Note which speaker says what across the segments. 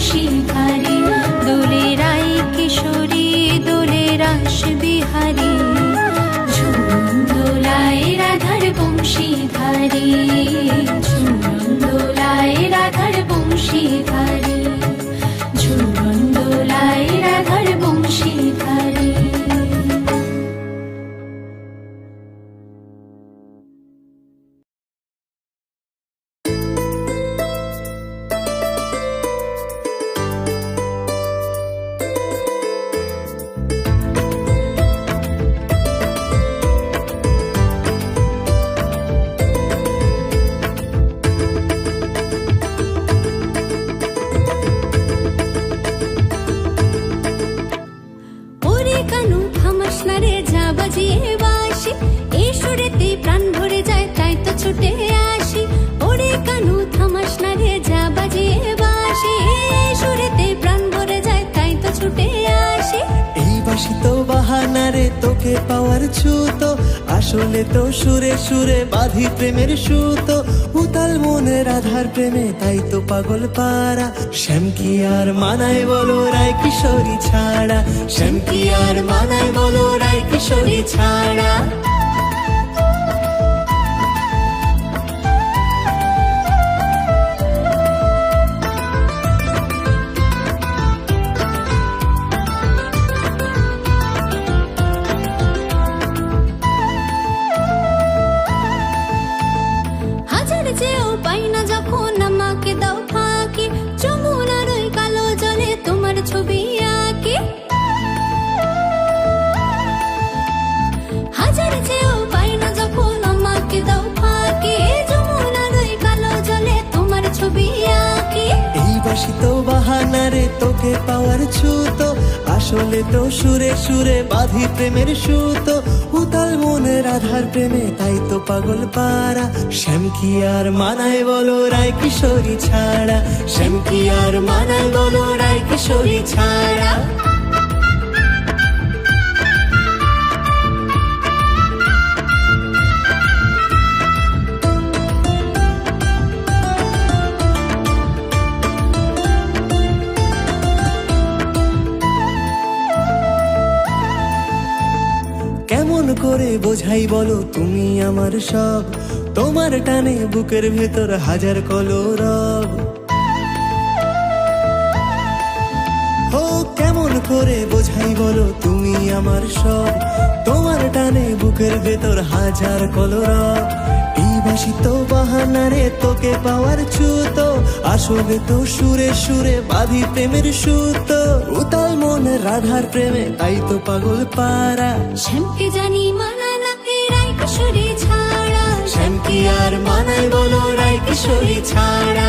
Speaker 1: রাধার বংশীধারী
Speaker 2: তো
Speaker 3: সুরে সুরে বাঁধি প্রেমের সুতো। উতাল মনের আধার প্রেমে, তাই তো পাগল পারা শ্যাম কি আর মানায় বলো, রায় কিশোরী ছাড়া। শ্যাম কি আর মানায় বলো, রায় কিশোরী ছাড়া। সুতো, উতাল মনে রাধার প্রেমে, তাই তো পাগল পারা শ্যাম আর মানায় বলো, রায় কিশোরী ছাড়া? শ্যাম কি আর মানায় বলো, রায় কিশোরী ছাড়া? করে বোঝাই বলো তুমি আমার সব। তোমার টানে বুকের ভেতর হাজার কলরব। ও, কেমন করে বোঝাই বলো তুমি আমার সব। তোমার টানে বুকের ভেতর হাজার কলরব। এই বাহানারে তো বাহানা রে তোকে পাওয়ার ছুতো। আসলে তো সুরে সুরে বাধি প্রেমের সুতো। উতাল মন রাধার প্রেমে তাই তো পাগল পারা
Speaker 2: শ্যামকে জানি মানা না রায় কিশোরী ছাড়া।
Speaker 3: শ্যামকে আর মানায় বলো রায় কিশোরী ছাড়া।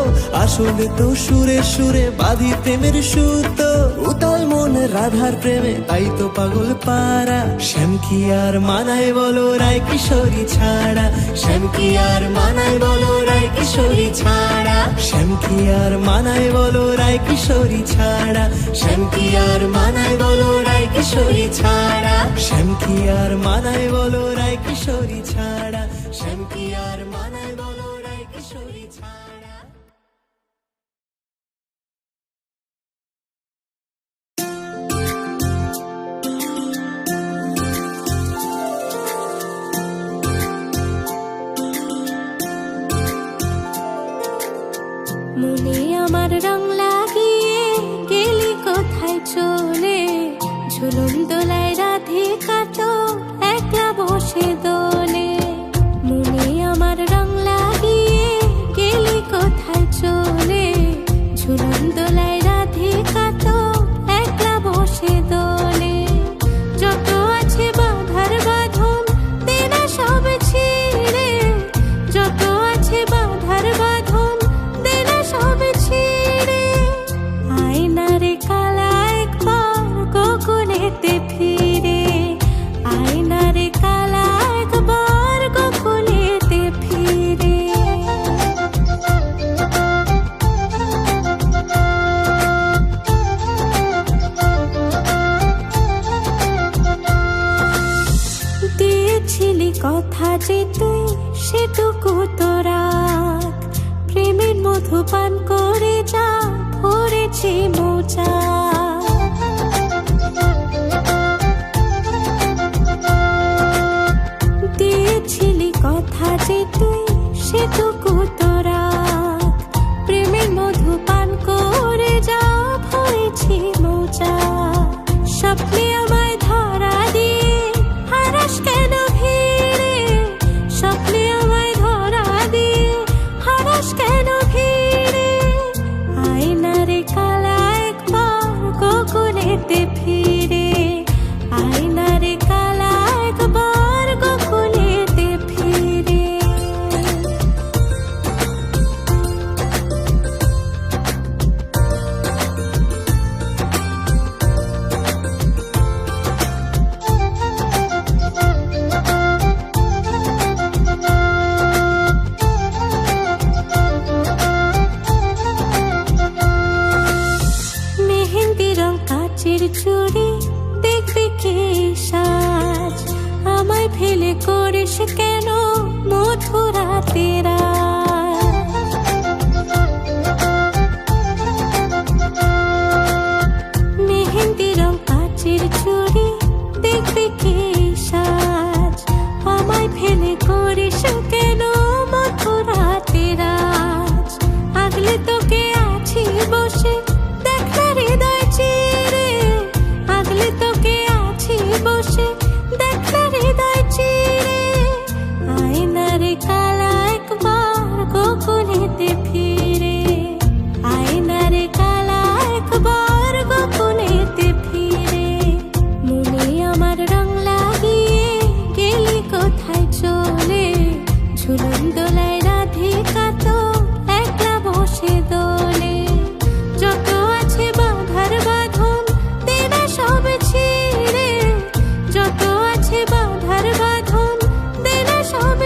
Speaker 1: আসলে তো সুরে সুরে বাঁধি প্রেমের সুত উতাল মন রাধার প্রেমে, তাই তো পাগল পারা শ্যামকি আর মানায় বলো রায় কিশোরী ছাড়া। শ্যামকি আর মানায় বলো রায় কিশোরী ছাড়া। শ্যামকি আর মানায় বলো রায় কিশোরী ছাড়া। শ্যামকি আর মানায় বলো রায় কিশোরী ছাড়া। শ্যামকি আর মানায় বলো রায় কিশোরী ছাড়া। শ্যামকি আর মানায়
Speaker 4: show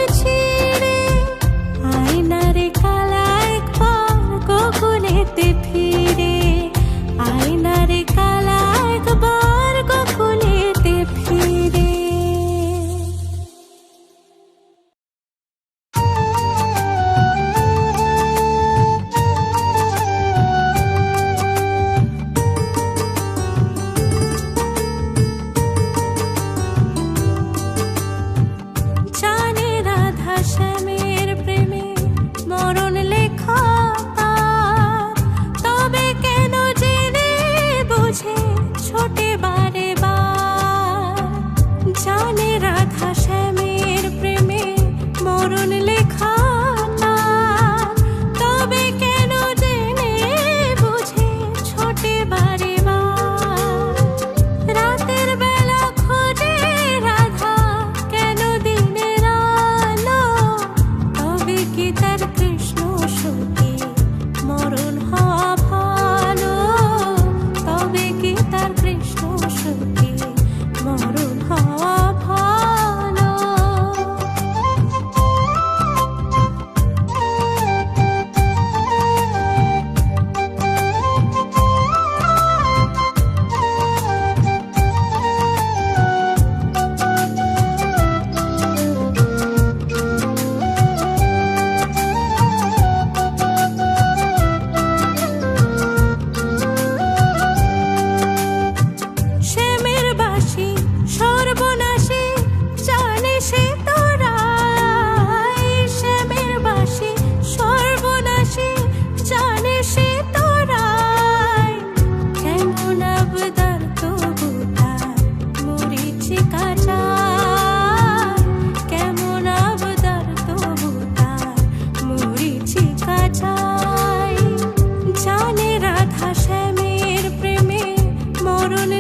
Speaker 4: por una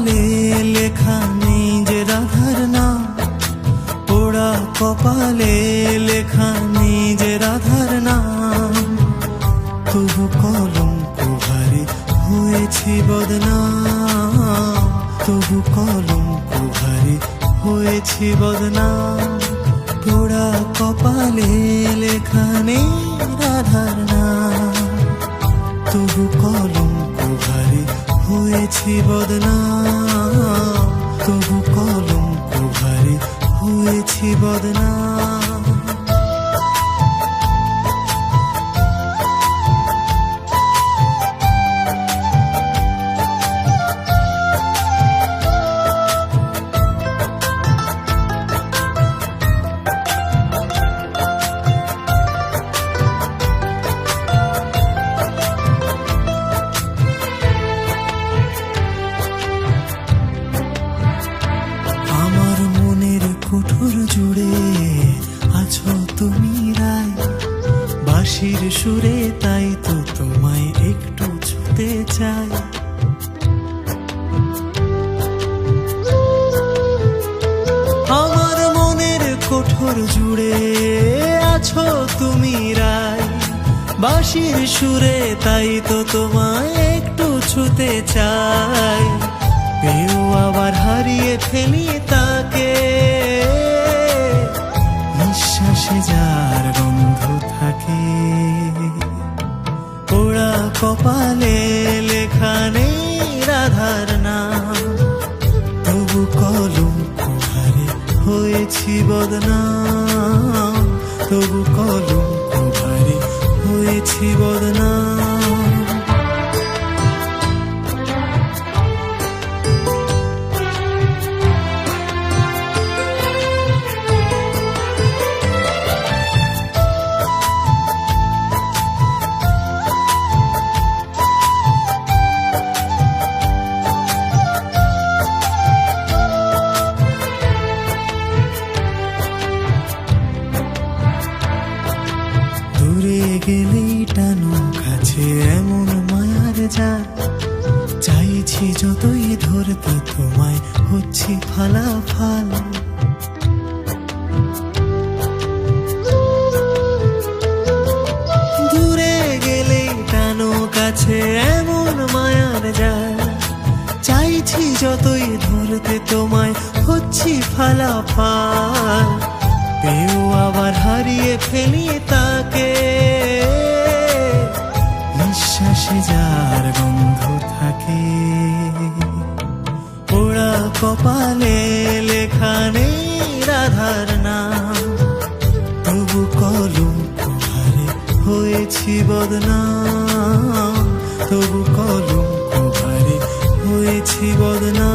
Speaker 4: কপালে লেখা নেই যে রাধার নাম। পোড়া কপালে লেখা নেই যে রাধার নাম। তবু কলম কুভারে হয়েছি বদনাম।
Speaker 3: তবু কলম কুভারে হয়েছি বদনাম। পোড়া কপালে লেখা নেই রাধার নাম। তবু কলম হয়েছি বদনাম তবু কলম কুভারে হয়েছি বদনাম। তো তোমায় একটু ছুতে চাই। পেও আবার হারিয়ে ফেলি তাকে। নিঃশ্বাসে যার গন্ধ থাকে। পোড়া কপালে লেখা নেই রাধার নাম। তবু কলম কুভারে হয়েছি বদনাম। তবু কলম কুভারে হয়েছি বদনাম। ফেলি তাকে। নিঃশ্বাসে যার গন্ধ থাকে। পোড়া কপালে লেখা নেই রাধার নাম। তবু কলম কুমারে হয়েছি বদনাম। তবু কলম কুমারে হয়েছি বদনাম।